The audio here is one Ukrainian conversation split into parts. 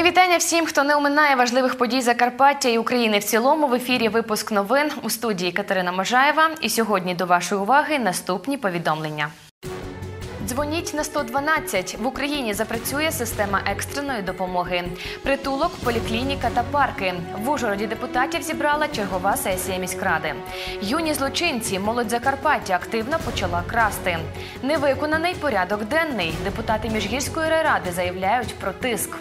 Мої вітання всім, хто не оминає важливих подій Закарпаття і України в цілому. В ефірі випуск новин у студії Катерина Можаєва. І сьогодні до вашої уваги наступні повідомлення. Дзвоніть на 112. В Україні запрацює система екстреної допомоги. Притулок, поліклініка та парки. В Ужгороді депутатів зібрала чергова сесія міськради. Юні злочинці, молодь Закарпаття активно почала красти. Невиконаний порядок денний. Депутати Міжгірської райради заявляють про тиск.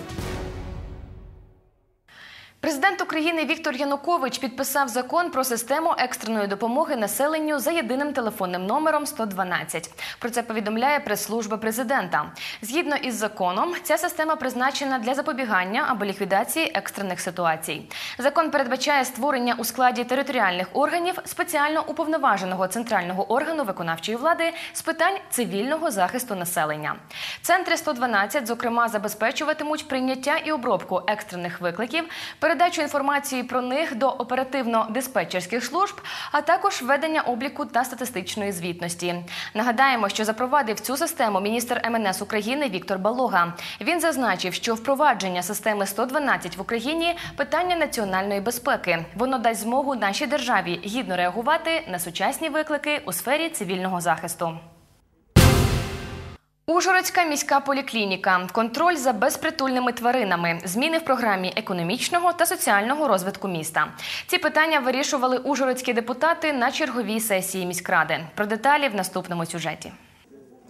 Президент України Віктор Янукович підписав закон про систему екстреної допомоги населенню за єдиним телефонним номером 112. Про це повідомляє прес-служба президента. Згідно із законом, ця система призначена для запобігання або ліквідації екстрених ситуацій. Закон передбачає створення у складі територіальних органів спеціально уповноваженого центрального органу виконавчої влади з питань цивільного захисту населення. Центри 112, зокрема, забезпечуватимуть прийняття і обробку екстрених викликів передачу інформації про них до оперативно-диспетчерських служб, а також ведення обліку та статистичної звітності. Нагадаємо, що запровадив цю систему міністр МНС України Віктор Балога. Він зазначив, що впровадження системи 112 в Україні питання національної безпеки. Воно дасть змогу нашій державі гідно реагувати на сучасні виклики у сфері цивільного захисту. Ужгородська міська поліклініка, контроль за безпритульними тваринами, зміни в програмі економічного та соціального розвитку міста. Ці питання вирішували ужгородські депутати на черговій сесії міськради. Про деталі в наступному сюжеті.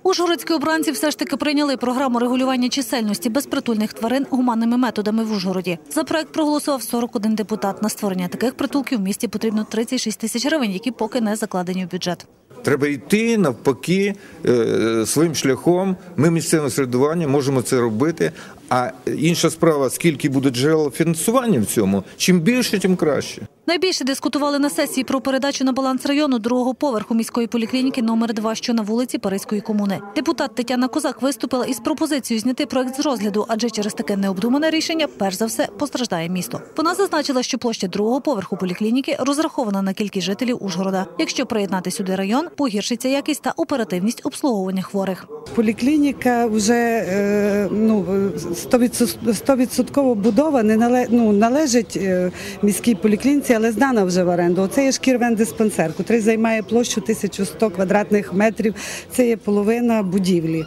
Ужгородські обранці все ж таки прийняли програму регулювання чисельності безпритульних тварин гуманними методами в Ужгороді. За проект проголосував 41 депутат. На створення таких притулків в місті потрібно 36 тисяч гривень, які поки не закладені в бюджет. Треба йти навпаки е, своїм шляхом. Ми місцеве середування можемо це робити. А інша справа, скільки буде джерел фінансування в цьому, чим більше, тим краще. Найбільше дискутували на сесії про передачу на баланс району другого поверху міської поліклініки номер 2 що на вулиці Паризької комуни. Депутат Тетяна Козак виступила із пропозицією зняти проект з розгляду, адже через таке необдумане рішення, перш за все, постраждає місто. Вона зазначила, що площа другого поверху поліклініки розрахована на кількість жителів Ужгорода. Якщо приєднати сюди район, погіршиться якість та оперативність обслуговування хворих. Поліклініка вже е, ну, 100% будова не ну, належить е, міській поліклініці, але здана вже в оренду. Це є шкірвен-диспансер, який займає площу 1100 квадратних метрів. Це є половина будівлі.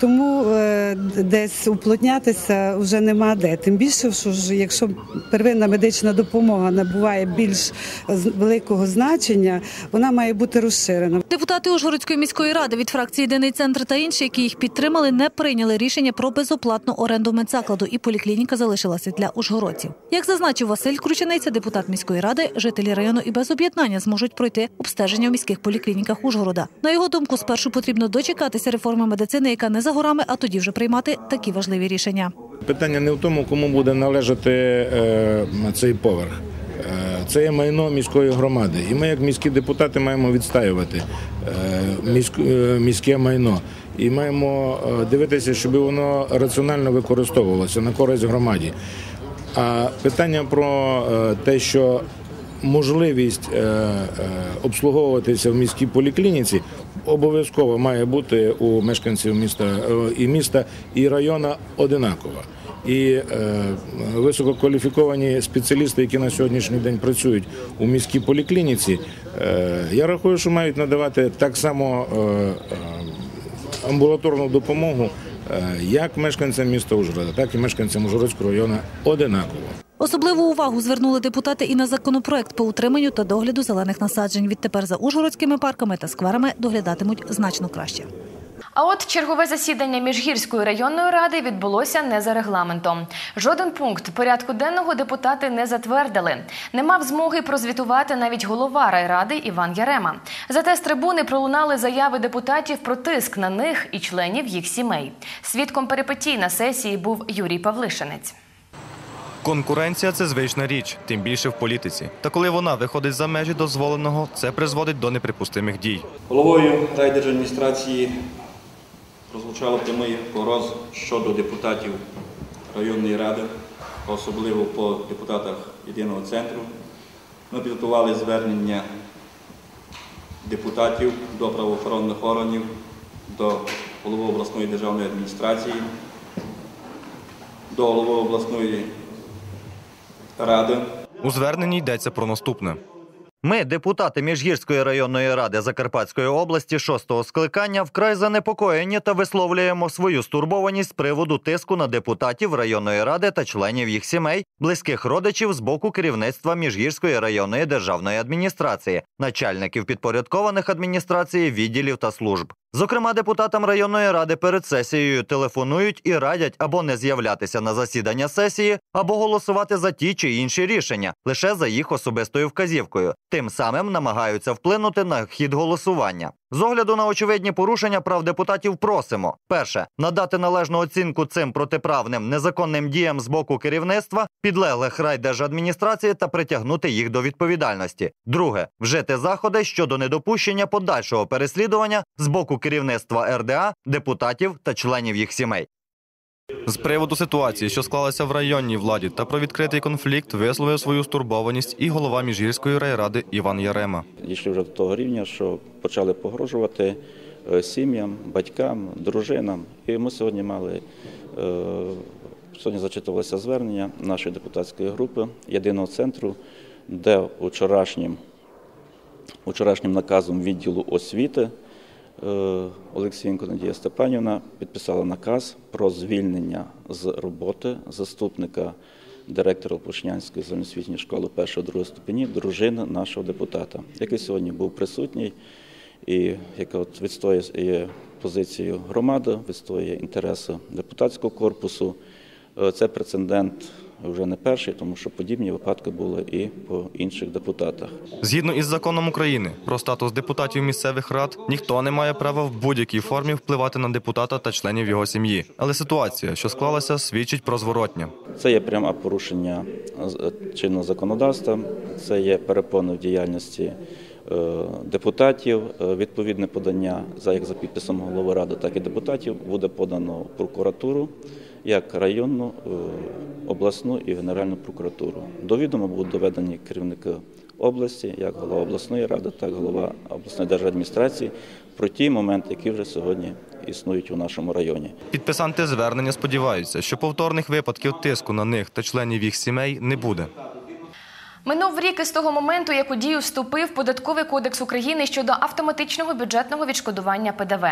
Тому е, десь уплотнятися вже нема де. Тим більше, що ж, якщо первинна медична допомога набуває більш великого значення, вона має бути розширена. Депутати Ужгородської міської ради від фракції Єдиний центр та інші, які їх підтримали, не прийняли рішення про безоплатну оренду медзакладу, і поліклініка залишилася для ужгородців. Як зазначив Василь Кручениця, депутат міської ради, жителі району і без об'єднання зможуть пройти обстеження в міських поліклініках Ужгорода. На його думку, спершу потрібно дочекатися реформи медицини, яка не за горами, а тоді вже приймати такі важливі рішення. Питання не в тому, кому буде належати е, цей поверх. Е, Це є майно міської громади, і ми, як міські депутати, маємо відстаювати е, міське майно. І маємо дивитися, щоб воно раціонально використовувалося на користь громаді. А питання про те, що можливість е, е, обслуговуватися в міській поліклініці обов'язково має бути у мешканців міста е, і міста і району одинакова. І висококваліфіковані спеціалісти, які на сьогоднішній день працюють у міській поліклініці, я рахую, що мають надавати так само амбулаторну допомогу як мешканцям міста Ужгорода, так і мешканцям Ужгородського району одинаково. Особливу увагу звернули депутати і на законопроект по утриманню та догляду зелених насаджень. Відтепер за ужгородськими парками та скверами доглядатимуть значно краще. А от чергове засідання Міжгірської районної ради відбулося не за регламентом. Жоден пункт порядку денного депутати не затвердили. Не мав змоги прозвітувати навіть голова райради Іван Ярема. Зате з трибуни пролунали заяви депутатів про тиск на них і членів їх сімей. Свідком перипетій на сесії був Юрій Павлишинець. Конкуренція це звична річ, тим більше в політиці. Та коли вона виходить за межі дозволеного, це призводить до неприпустимих дій. Головою райдержадміністрації прозвучало прямий погроз щодо депутатів районної ради, особливо по депутатах єдиного центру. Ми підготували звернення депутатів до правоохоронних органів, до голови обласної державної адміністрації до голови обласної ради. У зверненні йдеться про наступне. Ми, депутати Міжгірської районної ради Закарпатської області шостого скликання, вкрай занепокоєні та висловлюємо свою стурбованість з приводу тиску на депутатів районної ради та членів їх сімей, близьких родичів з боку керівництва Міжгірської районної державної адміністрації, начальників підпорядкованих адміністрації, відділів та служб. Зокрема, депутатам районної ради перед сесією телефонують і радять або не з'являтися на засідання сесії, або голосувати за ті чи інші рішення лише за їх особистою вказівкою. Тим самим намагаються вплинути на хід голосування. З огляду на очевидні порушення прав депутатів просимо: перше надати належну оцінку цим протиправним незаконним діям з боку керівництва, підлеглих райдержадміністрації та притягнути їх до відповідальності. Друге вжити заходи щодо недопущення подальшого переслідування з боку керівництва РДА, депутатів та членів їх сімей. З приводу ситуації, що склалася в районній владі, та про відкритий конфлікт висловив свою стурбованість і голова Міжгірської райради Іван Ярема. дійшли вже до того рівня, що почали погрожувати е, сім'ям, батькам, дружинам. І ми сьогодні мали е, сьогодні зачитувалося звернення нашої депутатської групи єдиного центру, де вчорашнім, вчорашнім наказом відділу освіти Олексієнко Надія Степанівна підписала наказ про звільнення з роботи заступника директора Пушнянської загальноосвітньої школи 1-2 ступені, дружини нашого депутата, який сьогодні був присутній і яка от відстоює позицію громади, відстоює інтереси депутатського корпусу. Е, Це прецедент вже не перший, тому що подібні випадки були і по інших депутатах. Згідно із законом України про статус депутатів місцевих рад, ніхто не має права в будь-якій формі впливати на депутата та членів його сім'ї. Але ситуація, що склалася, свідчить про зворотнє. Це є пряме порушення е, чинного законодавства, це є перепони в діяльності е, депутатів. Е, Відповідне подання за як за підписом голови ради, так і депутатів буде подано в прокуратуру, як районну, е, обласну і генеральну прокуратуру. До відома будуть доведені керівники області, як голова обласної ради, так і голова обласної держадміністрації про ті моменти, які вже сьогодні існують у нашому районі. Підписанти звернення сподіваються, що повторних випадків тиску на них та членів їх сімей не буде. Минув рік із того моменту, як у дію вступив Податковий кодекс України щодо автоматичного бюджетного відшкодування ПДВ.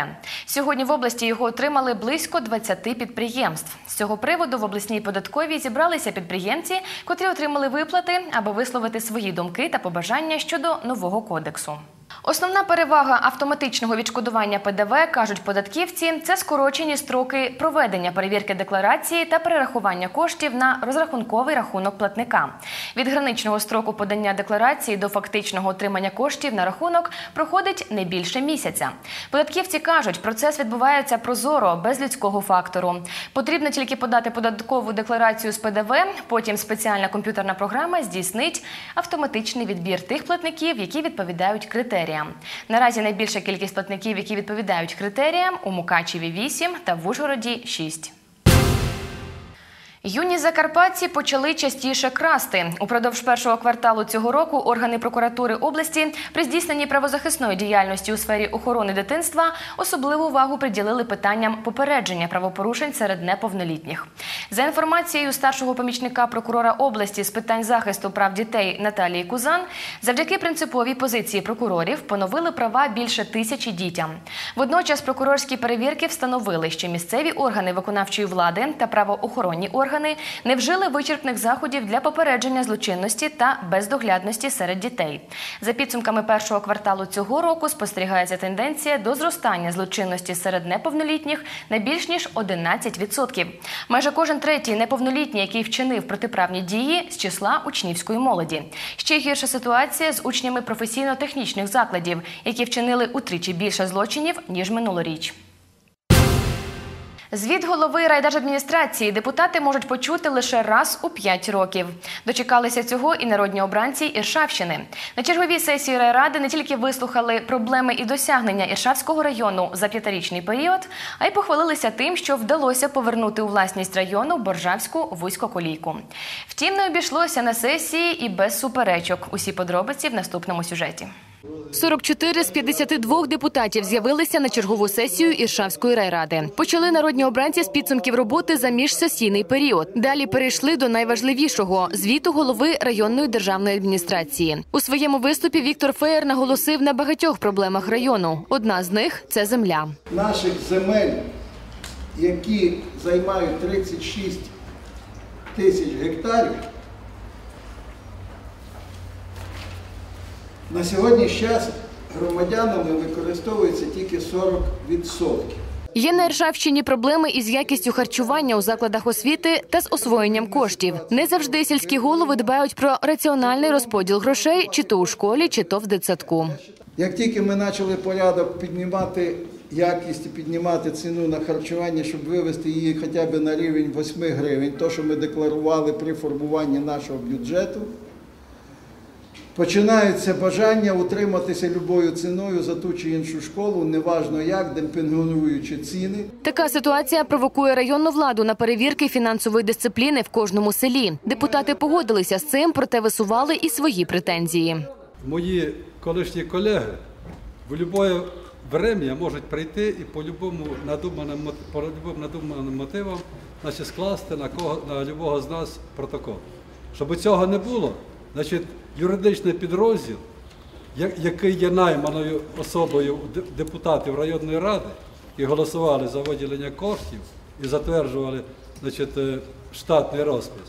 Сьогодні в області його отримали близько 20 підприємств. З цього приводу в обласній податковій зібралися підприємці, котрі отримали виплати, аби висловити свої думки та побажання щодо нового кодексу. Основна перевага автоматичного відшкодування ПДВ, кажуть податківці, це скорочені строки проведення перевірки декларації та перерахування коштів на розрахунковий рахунок платника. Від граничного строку подання декларації до фактичного отримання коштів на рахунок проходить не більше місяця. Податківці кажуть, процес відбувається прозоро, без людського фактору. Потрібно тільки подати податкову декларацію з ПДВ, потім спеціальна комп'ютерна програма здійснить автоматичний відбір тих платників, які відповідають критеріям. Наразі найбільша кількість платників, які відповідають критеріям, у Мукачеві 8 та в Ужгороді 6. Юні закарпатці почали частіше красти. Упродовж першого кварталу цього року органи прокуратури області при здійсненні правозахисної діяльності у сфері охорони дитинства особливу увагу приділили питанням попередження правопорушень серед неповнолітніх. За інформацією старшого помічника прокурора області з питань захисту прав дітей Наталії Кузан, завдяки принциповій позиції прокурорів поновили права більше тисячі дітям. Водночас прокурорські перевірки встановили, що місцеві органи виконавчої влади та правоохоронні органи не вжили вичерпних заходів для попередження злочинності та бездоглядності серед дітей. За підсумками першого кварталу цього року спостерігається тенденція до зростання злочинності серед неповнолітніх на більш ніж 11%. Майже кожен третій неповнолітній, який вчинив протиправні дії з числа учнівської молоді. Ще гірша ситуація з учнями професійно-технічних закладів, які вчинили утричі більше злочинів ніж минулоріч. Звіт голови райдержадміністрації депутати можуть почути лише раз у 5 років. Дочекалися цього і народні обранці Іршавщини. На черговій сесії райради не тільки вислухали проблеми і досягнення Іршавського району за п'ятирічний період, а й похвалилися тим, що вдалося повернути у власність району Боржавську вузькоколійку. Втім, не обійшлося на сесії і без суперечок. Усі подробиці в наступному сюжеті. 44 з 52 депутатів з'явилися на чергову сесію Іршавської райради. Почали народні обранці з підсумків роботи за міжсесійний період. Далі перейшли до найважливішого звіту голови районної державної адміністрації. У своєму виступі Віктор Феєр наголосив на багатьох проблемах району. Одна з них це земля. наших земель, які займають 36 тисяч гектарів, на сьогоднішній час громадянами використовується тільки 40%. Є на Іршавщині проблеми із якістю харчування у закладах освіти та з освоєнням коштів. Не завжди сільські голови дбають про раціональний розподіл грошей, чи то у школі, чи то в дитсадку. Як тільки ми почали порядок піднімати якість і піднімати ціну на харчування, щоб вивести її хоча б на рівень 8 гривень, то, що ми декларували при формуванні нашого бюджету, починається бажання утриматися любою ціною за ту чи іншу школу, неважно як, демпінгуючи ціни. Така ситуація провокує районну владу на перевірки фінансової дисципліни в кожному селі. Депутати погодилися з цим, проте висували і свої претензії. мої колишні колеги в будь-яке время можуть прийти і по любому надуманим по любому надуманим мотивам значить, скласти на кого на любого з нас протокол. Щоб цього не було, значить, юридичний підрозділ, який є найманою особою депутатів районної ради, і голосували за виділення коштів і затверджували значить, е, штатний розпис,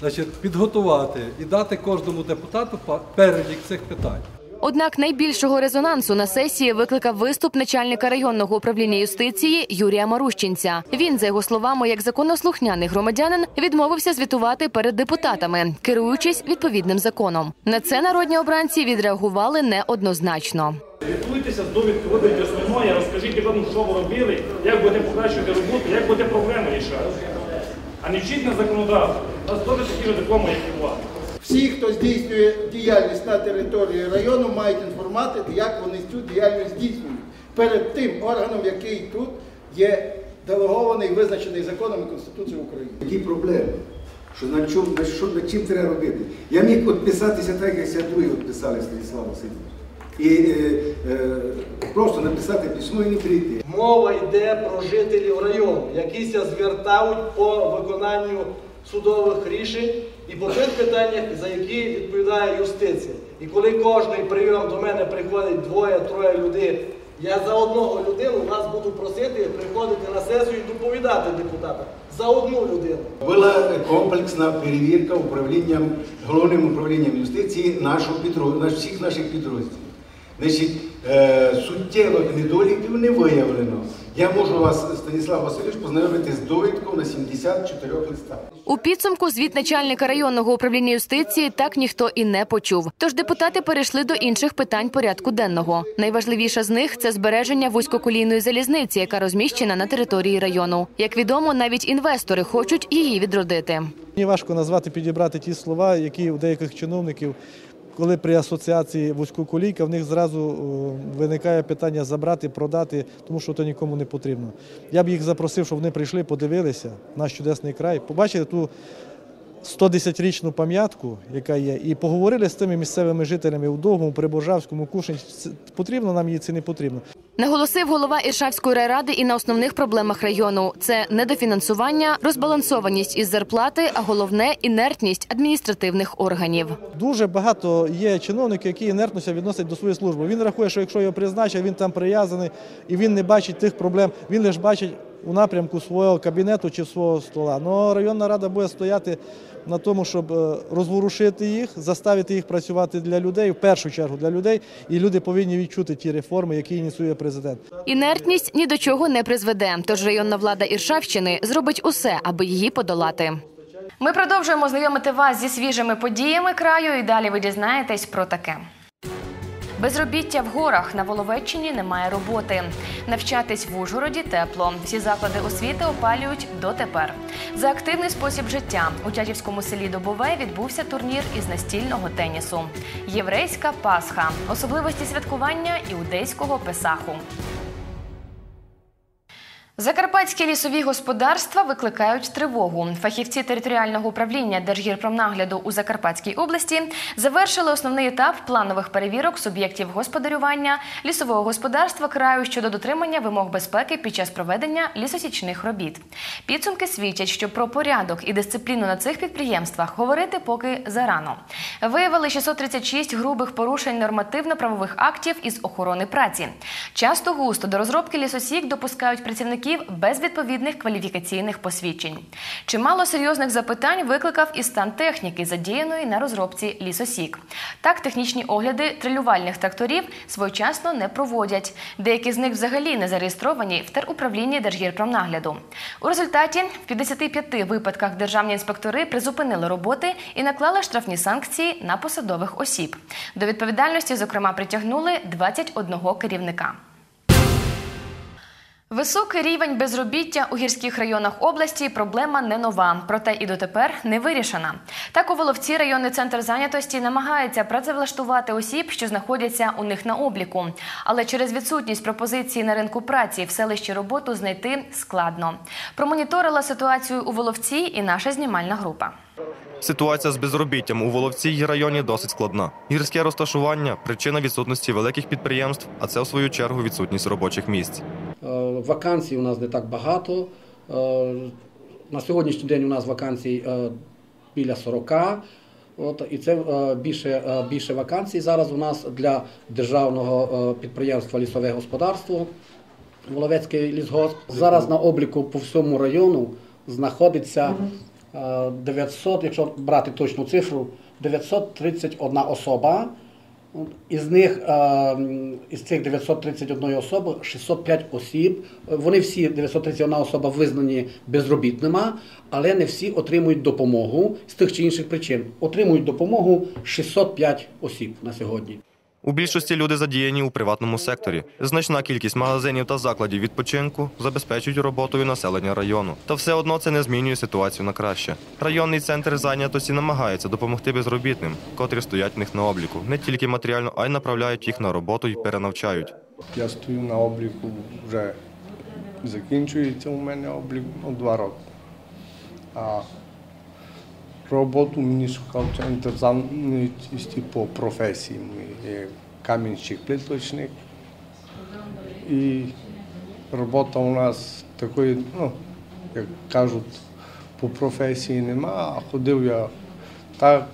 значить, підготувати і дати кожному депутату перелік цих питань. Однак найбільшого резонансу на сесії викликав виступ начальника районного управління юстиції Юрія Марущинця. Він, за його словами, як законослухняний громадянин, відмовився звітувати перед депутатами, керуючись відповідним законом. На це народні обранці відреагували неоднозначно. Готуйтеся з довідки, виберіть основної, розкажіть вам, що ви робили, як будете покращувати роботу, як будете проблеми рішати. А не вчіть на законодавство. У нас теж такі ж дипломи, як і у вас. Всі, хто здійснює діяльність на території району, мають інформувати, як вони цю діяльність здійснюють перед тим органом, який тут є делегований, визначений законом і Конституцією України. Які проблеми? Що на чому, на що, над чим треба робити? Я міг відписатися так, як ся другі відписали Станіслав Васильович. І е, е, просто написати письмо і не прийти. Мова йде про жителів району, які ся звертають по виконанню судових рішень і по тих питаннях, за які відповідає юстиція. І коли кожний прийом до мене приходить двоє-троє людей, я за одного людину вас буду просити приходити на сесію і доповідати депутатам. За одну людину. Була комплексна перевірка управлінням, головним управлінням юстиції нашого підрозділу, всіх наших підрозділів. Значить, е, суттєвих недоліків не виявлено. Я можу вас, Станіслав Васильович, познайомити з довідкою на 74 листах. У підсумку звіт начальника районного управління юстиції так ніхто і не почув. Тож депутати перейшли до інших питань порядку денного. Найважливіше з них це збереження вузькоколійної залізниці, яка розміщена на території району. Як відомо, навіть інвестори хочуть її відродити. Мені важко назвати, підібрати ті слова, які у деяких чиновників, коли при асоціації вузькоколійка, в них зразу виникає питання забрати, продати, тому що то нікому не потрібно. Я б їх запросив, щоб вони прийшли, подивилися наш чудесний край, побачили ту 110-річну пам'ятку, яка є, і поговорили з тими місцевими жителями у Довгому, Приборжавському. Це Потрібно нам її чи не потрібно. Наголосив голова Іршавської райради і на основних проблемах району: це недофінансування, розбалансованість із зарплати, а головне інертність адміністративних органів. Дуже багато є чиновників, які інертно відносять до своєї служби. Він рахує, що якщо його призначать, він там прив'язаний і він не бачить тих проблем. Він лише бачить у напрямку свого кабінету чи свого стола. Ну районна рада буде стояти на тому, щоб е, розворушити їх, заставити їх працювати для людей, в першу чергу для людей, і люди повинні відчути ті реформи, які ініціює президент. Інертність ні до чого не призведе. Тож районна влада Іршавщини зробить усе, аби її подолати. Ми продовжуємо знайомити вас зі свіжими подіями краю, і далі ви дізнаєтесь про таке. Безробіття в горах на Воловеччині немає роботи. Навчатись в Ужгороді тепло. Всі заклади освіти опалюють дотепер. За активний спосіб життя у Тятівському селі Добове відбувся турнір із настільного тенісу. Єврейська Пасха, особливості святкування іудейського Песаху. Закарпатські лісові господарства викликають тривогу. Фахівці територіального управління Держгірпромнагляду у Закарпатській області завершили основний етап планових перевірок суб'єктів господарювання лісового господарства краю щодо дотримання вимог безпеки під час проведення лісосічних робіт. Підсумки свідчать, що про порядок і дисципліну на цих підприємствах говорити поки зарано. Виявили 636 грубих порушень нормативно-правових актів із охорони праці. Часто густо до розробки лісосік допускають працівників без відповідних кваліфікаційних посвідчень. Чимало серйозних запитань викликав і стан техніки, задіяної на розробці лісосік. Так, технічні огляди трилювальних тракторів своєчасно не проводять. Деякі з них взагалі не зареєстровані в теруправлінні Держгірпромнагляду. У результаті в 55 випадках державні інспектори призупинили роботи і наклали штрафні санкції на посадових осіб. До відповідальності, зокрема, притягнули 21 керівника. Високий рівень безробіття у гірських районах області проблема не нова, проте і дотепер не вирішена. Так у Воловці районний центр зайнятості намагається працевлаштувати осіб, що знаходяться у них на обліку. Але через відсутність пропозиції на ринку праці в селищі роботу знайти складно. Промоніторила ситуацію у Воловці і наша знімальна група. Ситуація з безробіттям у Воловцій районі досить складна. Гірське розташування причина відсутності великих підприємств, а це в свою чергу відсутність робочих місць. Е, Вакансій у нас не так багато. Е, На сьогоднішній день у нас вакансій е, біля 40. От, і це більше, більше вакансій зараз у нас для державного підприємства Лісове господарство, Воловецький лісгосп. Зараз на обліку по всьому району знаходиться е, 900, якщо брати точну цифру, 931 особа. Із них із цих 931 особи 605 осіб. Вони всі 931 особа визнані безробітними, але не всі отримують допомогу з тих чи інших причин. Отримують допомогу 605 осіб на сьогодні. У більшості люди задіяні у приватному секторі. Значна кількість магазинів та закладів відпочинку забезпечують роботою населення району. Та все одно це не змінює ситуацію на краще. Районний центр зайнятості намагається допомогти безробітним, котрі стоять в них на обліку, не тільки матеріально, а й направляють їх на роботу і перенавчають. Я стою на обліку вже закінчується у мене облік ну, два роки. А роботу мені шукав центр зайнятості по професії. каменчик плеточник и работа у нас такој, ну, как кажут, по професија нема, а ходил ја так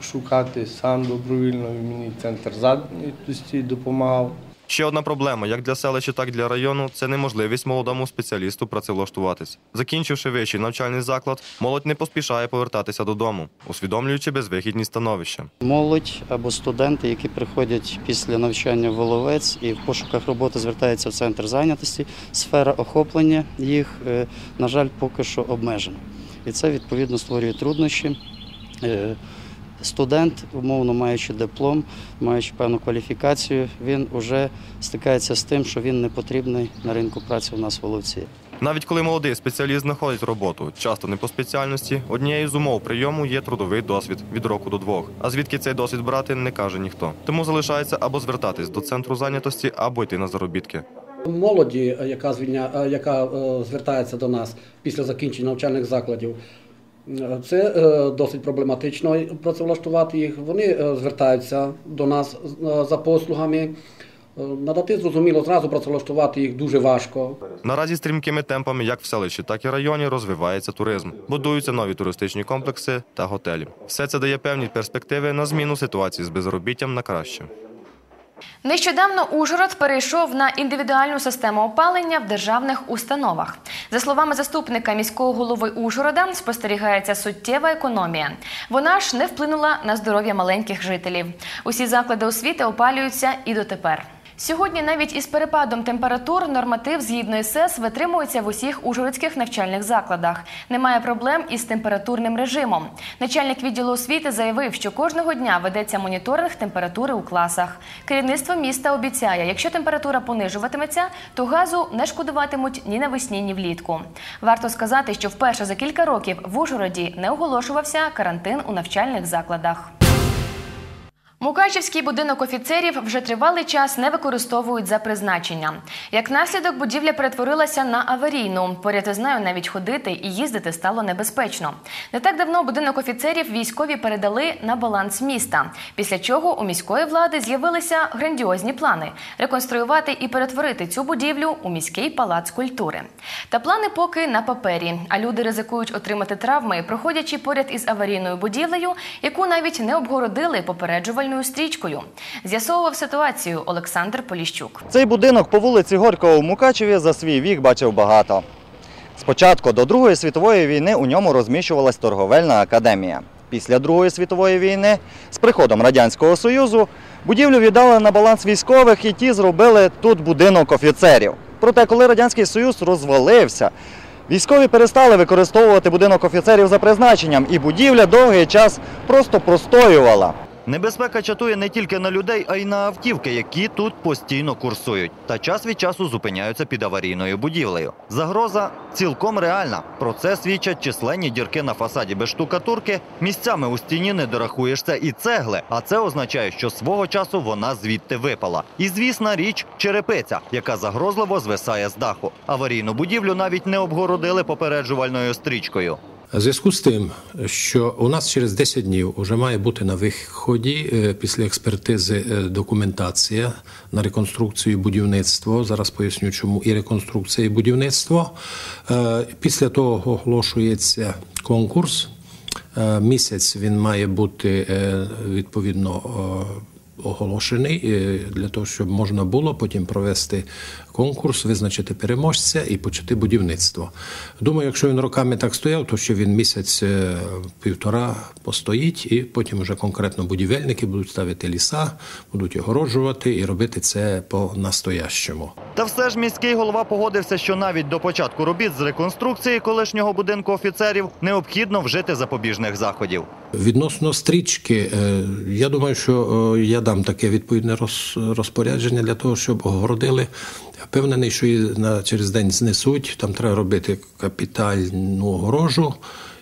шукате сам добровилно имени центар задни, тој да си допомагал. Ще одна проблема, як для селища, так і для району, це неможливість молодому спеціалісту працевлаштуватись. Закінчивши вищий навчальний заклад, молодь не поспішає повертатися додому, усвідомлюючи безвихідність становища. Молодь або студенти, які приходять після навчання в Воловець і в пошуках роботи звертаються в центр зайнятості, сфера охоплення їх, е, на жаль, поки що обмежена. І це відповідно створює труднощі. Студент, умовно маючи диплом, маючи певну кваліфікацію, він вже стикається з тим, що він не потрібний на ринку праці у нас в Воловці. Навіть коли молодий спеціаліст знаходить роботу, часто не по спеціальності, однією з умов прийому є трудовий досвід від року до двох. А звідки цей досвід брати, не каже ніхто. Тому залишається або звертатись до центру зайнятості, або йти на заробітки. Молоді, яка звільня, яка е, звертається до нас після закінчення навчальних закладів. Це е, досить проблематично працевлаштувати їх. Вони е, звертаються до нас е, за послугами. Надати зрозуміло, зразу працевлаштувати їх дуже важко. Наразі стрімкими темпами, як в селищі, так і районі, розвивається туризм. Будуються нові туристичні комплекси та готелі. Все це дає певні перспективи на зміну ситуації з безробіттям на краще. Нещодавно Ужгород перейшов на індивідуальну систему опалення в державних установах. За словами заступника міського голови Ужгорода, спостерігається суттєва економія. Вона ж не вплинула на здоров'я маленьких жителів. Усі заклади освіти опалюються і дотепер. Сьогодні навіть із перепадом температур норматив згідно СС витримується в усіх ужгородських навчальних закладах. Немає проблем із температурним режимом. Начальник відділу освіти заявив, що кожного дня ведеться моніторинг температури у класах. Керівництво міста обіцяє, якщо температура понижуватиметься, то газу не шкодуватимуть ні навесні, ні влітку. Варто сказати, що вперше за кілька років в Ужгороді не оголошувався карантин у навчальних закладах. Мукачівський будинок офіцерів вже тривалий час не використовують за призначенням. Як наслідок, будівля перетворилася на аварійну. Поряд із нею навіть ходити і їздити стало небезпечно. Не так давно будинок офіцерів військові передали на баланс міста. Після чого у міської влади з'явилися грандіозні плани реконструювати і перетворити цю будівлю у міський палац культури. Та плани поки на папері. А люди ризикують отримати травми, проходячи поряд із аварійною будівлею, яку навіть не обгородили попереджувальною стрічкою. З'ясовував ситуацію Олександр Поліщук. Цей будинок по вулиці Горького у Мукачеві за свій вік бачив багато. Спочатку до Другої світової війни у ньому розміщувалась торговельна академія. Після Другої світової війни з приходом Радянського Союзу будівлю віддали на баланс військових і ті зробили тут будинок офіцерів. Проте, коли Радянський Союз розвалився, військові перестали використовувати будинок офіцерів за призначенням, і будівля довгий час просто простоювала. Небезпека чатує не тільки на людей, а й на автівки, які тут постійно курсують, та час від часу зупиняються під аварійною будівлею. Загроза цілком реальна. Про це свідчать численні дірки на фасаді без штукатурки. Місцями у стіні не дорахуєшся і цегли, а це означає, що свого часу вона звідти випала. І звісна річ черепиця, яка загрозливо звисає з даху. Аварійну будівлю навіть не обгородили попереджувальною стрічкою. Зв'язку з тим, що у нас через 10 днів вже має бути на виході е, після експертизи е, документація на реконструкцію і будівництво. Зараз поясню, чому і реконструкція і будівництво. Е, Після того оголошується конкурс. Місяць він має бути відповідно оголошений е, для того, щоб можна було потім провести конкурс, визначити переможця і почати будівництво. Думаю, якщо він роками так стояв, то ще він місяць е, постоїть, і потім вже конкретно будівельники будуть ставити ліса, будуть огороджувати і робити це по настоящому. Та все ж міський голова погодився, що навіть до початку робіт з реконструкції колишнього будинку офіцерів необхідно вжити запобіжних заходів. Відносно стрічки, е, я думаю, що я дам таке відповідне роз- розпорядження для того, щоб огородили. Я Впевнений, що її на через день знесуть. Там треба робити капітальну огорожу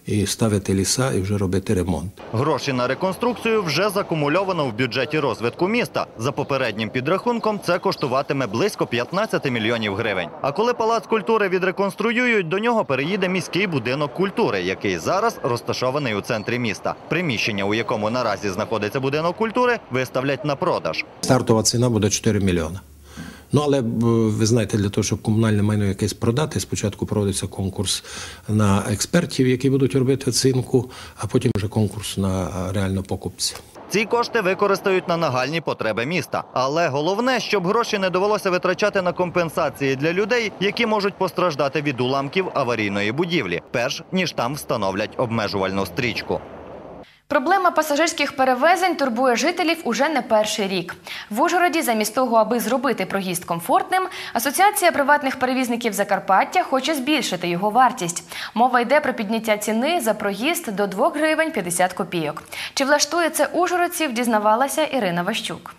і ставити ліса, і вже робити ремонт. Гроші на реконструкцію вже закумульовано в бюджеті розвитку міста. За попереднім підрахунком це коштуватиме близько 15 мільйонів гривень. А коли палац культури відреконструюють, до нього переїде міський будинок культури, який зараз розташований у центрі міста. Приміщення, у якому наразі знаходиться будинок культури, виставлять на продаж. Стартова ціна буде 4 мільйони. Ну, але е, ви знаєте, для того, щоб комунальне майно якесь продати, спочатку проводиться конкурс на експертів, які будуть робити оцінку, а потім вже конкурс на е, реально покупців. Ці кошти використають на нагальні потреби міста. Але головне, щоб гроші не довелося витрачати на компенсації для людей, які можуть постраждати від уламків аварійної будівлі, перш ніж там встановлять обмежувальну стрічку. Проблема пасажирських перевезень турбує жителів уже не перший рік. В Ужгороді, замість того, аби зробити проїзд комфортним, Асоціація приватних перевізників Закарпаття хоче збільшити його вартість. Мова йде про підняття ціни за проїзд до 2 гривень 50 копійок. Чи влаштує це ужгородців, дізнавалася Ірина Ващук.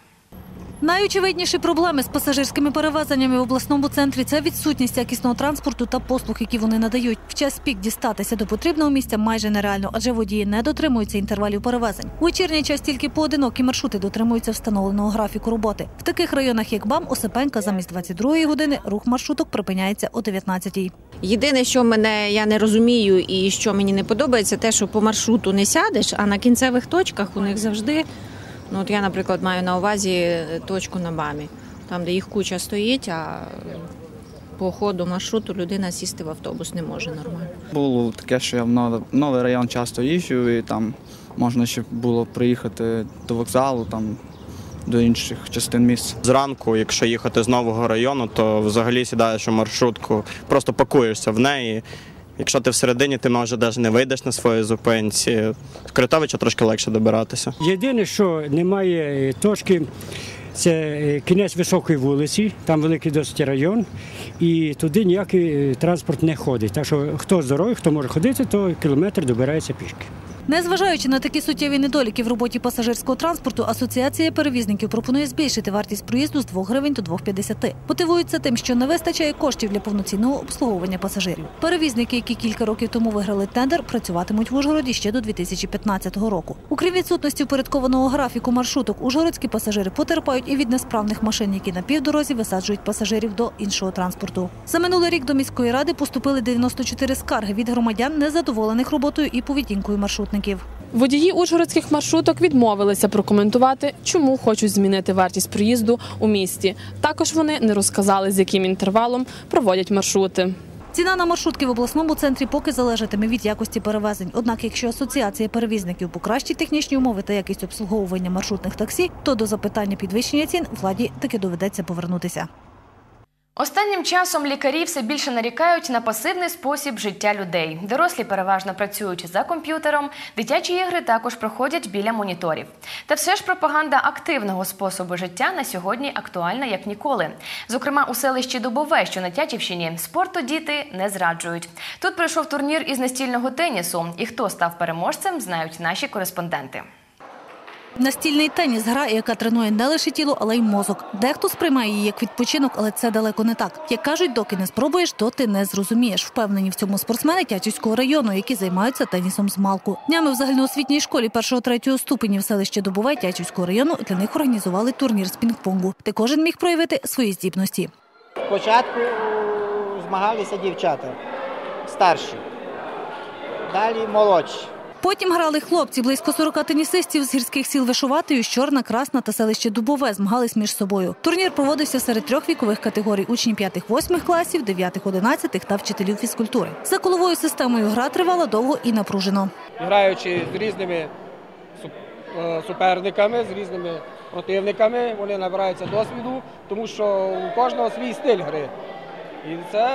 Найочевидніші проблеми з пасажирськими перевезеннями в обласному центрі це відсутність якісного транспорту та послуг, які вони надають. В час пік дістатися до потрібного місця майже нереально, адже водії не дотримуються інтервалів перевезень. У вечірній час тільки поодинокі маршрути дотримуються встановленого графіку роботи. В таких районах, як БАМ, Осипенка, замість 22-ї години рух маршруток припиняється о 19-й. Єдине, що мене я не розумію і що мені не подобається, те, що по маршруту не сядеш, а на кінцевих точках у них завжди. Ну, от я, наприклад, маю на увазі е, точку на БАМі, там, де їх куча стоїть, а по ходу маршруту людина сісти в автобус не може нормально. Було таке, що я в новий, новий район часто їжджу, і там можна ще було приїхати до вокзалу, там до інших частин міста. Зранку, якщо їхати з нового району, то взагалі сідаєш у маршрутку, просто пакуєшся в неї. Якщо ти всередині, ти може навіть не вийдеш на своїй зупинці. З Критовича трошки легше добиратися. Єдине, що немає е, точки, це е, кінець високої вулиці, там великий досить район, і туди ніякий е, транспорт не ходить. Так що хто здоровий, хто може ходити, то кілометр добирається пішки. Незважаючи на такі суттєві недоліки в роботі пасажирського транспорту, асоціація перевізників пропонує збільшити вартість проїзду з 2 гривень до 2,50. Мотивується тим, що не вистачає коштів для повноцінного обслуговування пасажирів. Перевізники, які кілька років тому виграли тендер, працюватимуть в Ужгороді ще до 2015 року. Окрім відсутності упорядкованого графіку маршруток, ужгородські пасажири потерпають і від несправних машин, які на півдорозі висаджують пасажирів до іншого транспорту. За минулий рік до міської ради поступили 94 скарги від громадян, незадоволених роботою і поведінкою маршрутників. Водії ужгородських маршруток відмовилися прокоментувати, чому хочуть змінити вартість проїзду у місті. Також вони не розказали, з яким інтервалом проводять маршрути. Ціна на маршрутки в обласному центрі поки залежатиме від якості перевезень. Однак, якщо асоціація перевізників покращить технічні умови та якість обслуговування маршрутних таксі, то до запитання підвищення цін владі таки доведеться повернутися. Останнім часом лікарі все більше нарікають на пасивний спосіб життя людей. Дорослі переважно працюють за комп'ютером, дитячі ігри також проходять біля моніторів. Та все ж пропаганда активного способу життя на сьогодні актуальна як ніколи. Зокрема, у селищі Дубове, що на Тячівщині, спорту діти не зраджують. Тут пройшов турнір із настільного тенісу, і хто став переможцем, знають наші кореспонденти. Настільний теніс гра, яка тренує не лише тіло, але й мозок. Дехто сприймає її як відпочинок, але це далеко не так. Як кажуть, доки не спробуєш, то ти не зрозумієш. Впевнені в цьому спортсмени Тячівського району, які займаються тенісом з малку. Днями в загальноосвітній школі першого-третього ступенів селища Дубове Тячівського району для них організували турнір з пінг-понгу, де кожен міг проявити свої здібності. Спочатку змагалися дівчата старші, далі молодші. Потім грали хлопці. Близько 40 тенісистів з гірських сіл Вишуватою, Чорна, Красна та селище Дубове змагались між собою. Турнір проводився серед трьох вікових категорій: учнів 5-8 класів, 9-11 та вчителів фізкультури. За коловою системою гра тривала довго і напружено. граючи з різними е, суперниками, з різними противниками, вони набираються досвіду, тому що у кожного свій стиль гри. І це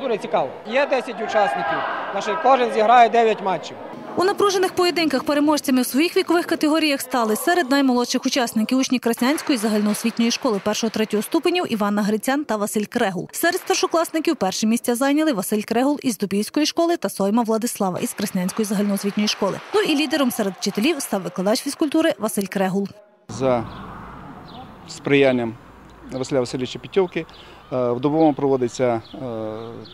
дуже цікаво. Є 10 учасників, значить кожен зіграє 9 матчів. У напружених поєдинках переможцями в своїх вікових категоріях стали серед наймолодших учасників учні Краснянської загальноосвітньої школи 1-3 ступенів Іванна Грицян та Василь Крегул. Серед старшокласників перші місця зайняли Василь Крегул із Дубівської школи та Сойма Владислава із Краснянської загальноосвітньої школи. Ну і лідером серед вчителів став викладач фізкультури Василь Крегул. за сприянням Василя Васильовича Пітьовки в Дубовому проводиться е,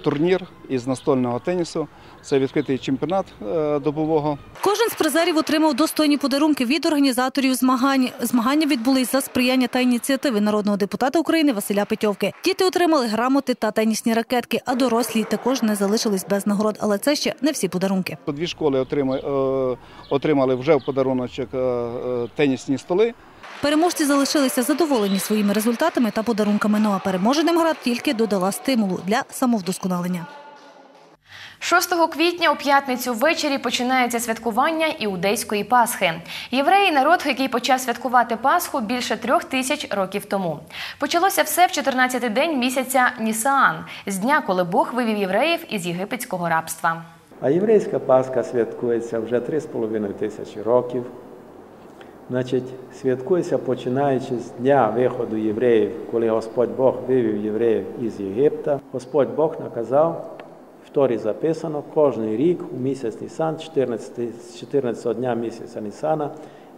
турнір із настольного тенісу. Це відкритий чемпіонат е, добового. Кожен з призерів отримав достойні подарунки від організаторів змагань. Змагання відбулись за сприяння та ініціативи народного депутата України Василя Петьовки. Діти отримали грамоти та тенісні ракетки, а дорослі також не залишились без нагород. Але це ще не всі подарунки. Дві школи отримали, е, вже в подаруночок е, е, тенісні столи. Переможці залишилися задоволені своїми результатами та подарунками. Ну а переможеним гра тільки додала стимулу для самовдосконалення. 6 квітня у п'ятницю ввечері починається святкування іудейської Пасхи. Євреї – народ, який почав святкувати Пасху більше трьох тисяч років тому. Почалося все в 14-й день місяця Нісаан, з дня, коли Бог вивів євреїв із єгипетського рабства. А єврейська Пасха святкується вже 3,5 тисячі років. Значить, святкується починаючи з дня виходу євреїв, коли Господь Бог вивів євреїв із Єгипта. Господь Бог наказав, в Торі записано, кожен рік у місяць Нісан, 14, з 14 дня місяця Нісана,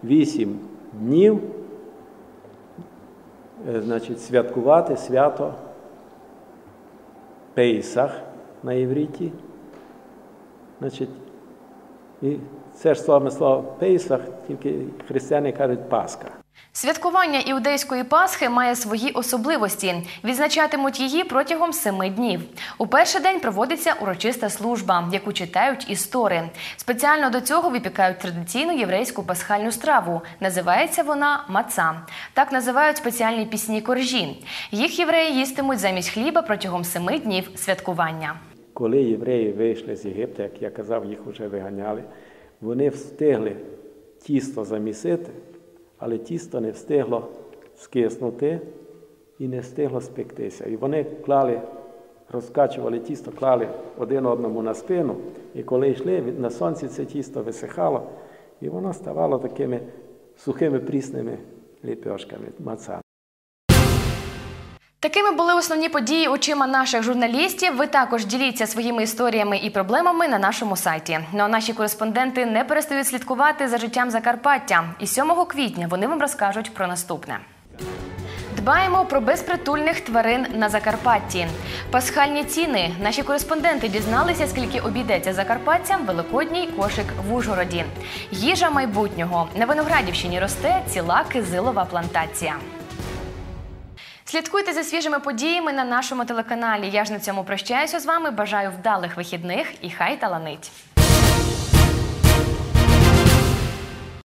8 днів е, значить, святкувати свято Пейсах на євриті. Значить, і це ж саме слово Пейсах, тільки християни кажуть Пасха. Святкування іудейської Пасхи має свої особливості. Відзначатимуть її протягом семи днів. У перший день проводиться урочиста служба, яку читають істори. Спеціально до цього випікають традиційну єврейську пасхальну страву. Називається вона маца. Так називають спеціальні пісні коржі. Їх євреї їстимуть замість хліба протягом семи днів святкування. Коли євреї вийшли з Єгипта, як я казав, їх вже виганяли, вони встигли тісто замісити, але тісто не встигло скиснути і не встигло спектися. І вони клали, розкачували тісто, клали один одному на спину, і коли йшли, на сонці це тісто висихало, і воно ставало такими сухими прісними ліпьошками, маца. Такими були основні події очима наших журналістів. Ви також діліться своїми історіями і проблемами на нашому сайті. Ну а наші кореспонденти не перестають слідкувати за життям Закарпаття. І 7 квітня вони вам розкажуть про наступне. Дбаємо про безпритульних тварин на Закарпатті. Пасхальні ціни. Наші кореспонденти дізналися, скільки обійдеться закарпатцям великодній кошик в Ужгороді. Їжа майбутнього на Виноградівщині росте ціла кизилова плантація. Слідкуйте за свіжими подіями на нашому телеканалі. Я ж на цьому прощаюся з вами. Бажаю вдалих вихідних і хай таланить.